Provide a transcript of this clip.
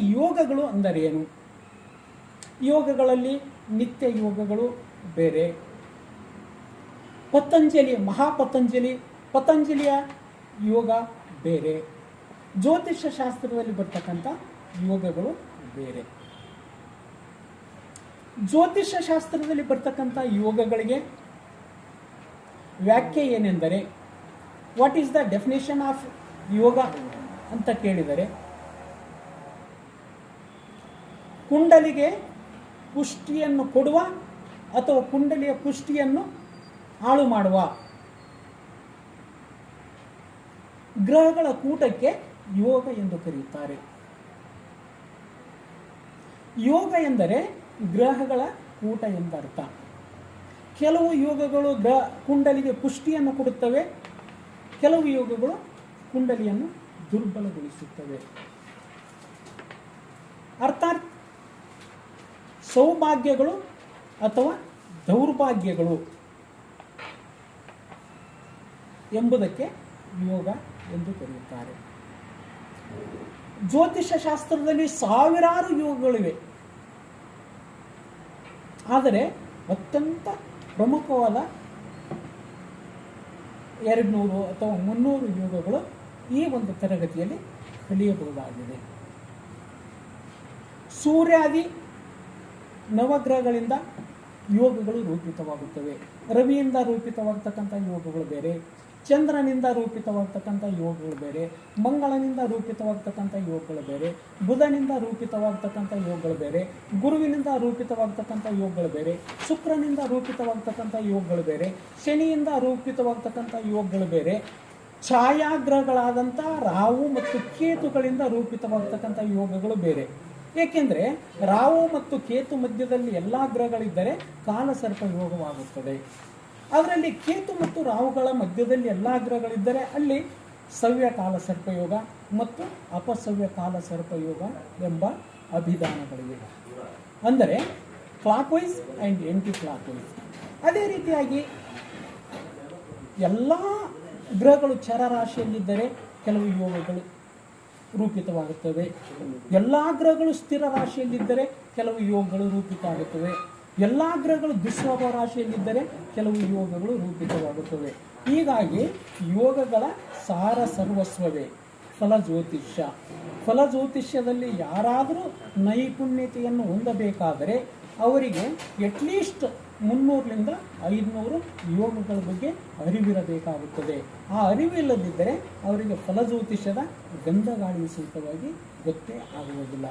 ಯೋಗಗಳು ಅಂದರೇನು? ಯೋಗಗಳಲ್ಲಿ ನಿತ್ಯ ಯೋಗಗಳು ಬೇರೆ. ಪತಂಜಲಿ, ಮಹಾಪತಂಜಲಿ, ಪತಂಜಲಿಯ ಯೋಗ ಬೇರೆ. ಜ್ಯೋತಿಷ್ಯ ಶಾಸ್ತ್ರದಲ್ಲಿ ಬರ್ತಕ್ಕಂಥ ಯೋಗಗಳು ಬೇರೆ. ಜ್ಯೋತಿಷ್ಯ ಶಾಸ್ತ್ರದಲ್ಲಿ ಬರ್ತಕ್ಕಂಥ ಯೋಗಗಳಿಗೆ ವ್ಯಾಖ್ಯೆ ಏನೆಂದರೆ what is the definition of yoga ಅಂತ ಕೇಳಿದರೆ ಕುಂಡಲಿಗೆ ಪುಷ್ಟಿಯನ್ನು ಕೊಡುವ ಅಥವಾ ಕುಂಡಲಿಯ ಪುಷ್ಟಿಯನ್ನು ಹಾಳು ಮಾಡುವ. ಗ್ರಹಗಳ ಕೂಟಕ್ಕೆ ಯೋಗ ಎಂದು ಕರೆಯುತ್ತಾರೆ. ಯೋಗ ಎಂದರೆ ಗ್ರಹಗಳ ಕೂಟ ಎಂದರ್ಥ. ಕೆಲವು ಯೋಗಗಳು ಗ್ರಹ ಕುಂಡಲಿಗೆ ಪುಷ್ಟಿಯನ್ನು ಕೊಡುತ್ತವೆ, ಕೆಲವು ಯೋಗಗಳು ಕುಂಡಲಿಯನ್ನು ದುರ್ಬಲಗೊಳಿಸುತ್ತವೆ. ಅರ್ಥಾತ್ ಸೌಭಾಗ್ಯಗಳು ಅಥವಾ ದೌರ್ಭಾಗ್ಯಗಳು ಎಂಬುದಕ್ಕೆ ಯೋಗ ಎಂದು ಕರೆಯುತ್ತಾರೆ. ಜ್ಯೋತಿಷ್ಯ ಶಾಸ್ತ್ರದಲ್ಲಿ ಸಾವಿರಾರು ಯೋಗಗಳಿವೆ. ಆದರೆ ಅತ್ಯಂತ ಪ್ರಮುಖವಾದ ಎರಡು ನೂರು ಅಥವಾ ಮುನ್ನೂರು ಯೋಗಗಳು ಈ ಒಂದು ತರಗತಿಯಲ್ಲಿ ಕಲಿಯಬಹುದಾಗಿದೆ ಸೂರ್ಯಾದಿ ನವಗ್ರಹಗಳಿಂದ ಯೋಗಗಳು ರೂಪಿತವಾಗುತ್ತವೆ. ರವಿಯಿಂದ ರೂಪಿತವಾಗ್ತಕ್ಕಂಥ ಯೋಗಗಳು ಬೇರೆ, ಚಂದ್ರನಿಂದ ರೂಪಿತವಾಗ್ತಕ್ಕಂಥ ಯೋಗಗಳು ಬೇರೆ, ಮಂಗಳನಿಂದ ರೂಪಿತವಾಗ್ತಕ್ಕಂಥ ಯೋಗಗಳು ಬೇರೆ, ಬುಧನಿಂದ ರೂಪಿತವಾಗ್ತಕ್ಕಂಥ ಯೋಗಗಳು ಬೇರೆ, ಗುರುವಿನಿಂದ ರೂಪಿತವಾಗ್ತಕ್ಕಂಥ ಯೋಗಗಳು ಬೇರೆ, ಶುಕ್ರನಿಂದ ರೂಪಿತವಾಗ್ತಕ್ಕಂಥ ಯೋಗಗಳು ಬೇರೆ, ಶನಿಯಿಂದ ರೂಪಿತವಾಗ್ತಕ್ಕಂಥ ಯೋಗಗಳು ಬೇರೆ, ಛಾಯಾಗ್ರಹಗಳಾದಂಥ ರಾಹು ಮತ್ತು ಕೇತುಗಳಿಂದ ರೂಪಿತವಾಗ್ತಕ್ಕಂಥ ಯೋಗಗಳು ಬೇರೆ. ಏಕೆಂದರೆ ರಾಹು ಮತ್ತು ಕೇತು ಮಧ್ಯದಲ್ಲಿ ಎಲ್ಲ ಗ್ರಹಗಳಿದ್ದರೆ ಕಾಲಸರ್ಪ ಯೋಗವಾಗುತ್ತದೆ. ಅದರಲ್ಲಿ ಕೇತು ಮತ್ತು ರಾಹುಗಳ ಮಧ್ಯದಲ್ಲಿ ಎಲ್ಲ ಗ್ರಹಗಳಿದ್ದರೆ ಅಲ್ಲಿ ಸವ್ಯ ಕಾಲ ಸರ್ಪಯೋಗ ಮತ್ತು ಅಪಸವ್ಯ ಕಾಲ ಸರ್ಪಯೋಗ ಎಂಬ ಅಭಿಧಾನಗಳಿವೆ. ಅಂದರೆ clockwise and anticlockwise ಅದೇ ರೀತಿಯಾಗಿ ಎಲ್ಲ ಗ್ರಹಗಳು ಚರರಾಶಿಯಲ್ಲಿದ್ದರೆ ಕೆಲವು ಯೋಗಗಳು ರೂಪಿತವಾಗುತ್ತವೆ. ಎಲ್ಲ ಗ್ರಹಗಳು ಸ್ಥಿರ ರಾಶಿಯಲ್ಲಿದ್ದರೆ ಕೆಲವು ಯೋಗಗಳು ರೂಪಿತ ಆಗುತ್ತವೆ ಎಲ್ಲ ಗ್ರಹಗಳು ದುಸ್ವಭಾವ ರಾಶಿಯಲ್ಲಿದ್ದರೆ ಕೆಲವು ಯೋಗಗಳು ರೂಪಿತವಾಗುತ್ತವೆ. ಹೀಗಾಗಿ ಯೋಗಗಳ ಸಾರ ಸರ್ವಸ್ವವೇ. ಫಲ ಜ್ಯೋತಿಷ್ಯ. ಫಲ ಜ್ಯೋತಿಷ್ಯದಲ್ಲಿ ಯಾರಾದರೂ ನೈಪುಣ್ಯತೆಯನ್ನು ಹೊಂದಬೇಕಾದರೆ ಅವರಿಗೆ ಅಟ್ಲೀಸ್ಟ್ ಮುನ್ನೂರರಿಂದ ಐದುನೂರು ಯೋಗಗಳ ಬಗ್ಗೆ ಅರಿವಿರಬೇಕಾಗುತ್ತದೆ. ಆ ಅರಿವಿಲ್ಲದಿದ್ದರೆ ಅವರಿಗೆ ಫಲಜ್ಯೋತಿಷ್ಯದ ಗಂಧಗಾಳಿ ಸಹಿತವಾಗಿ ಗೊತ್ತೇ ಆಗುವುದಿಲ್ಲ.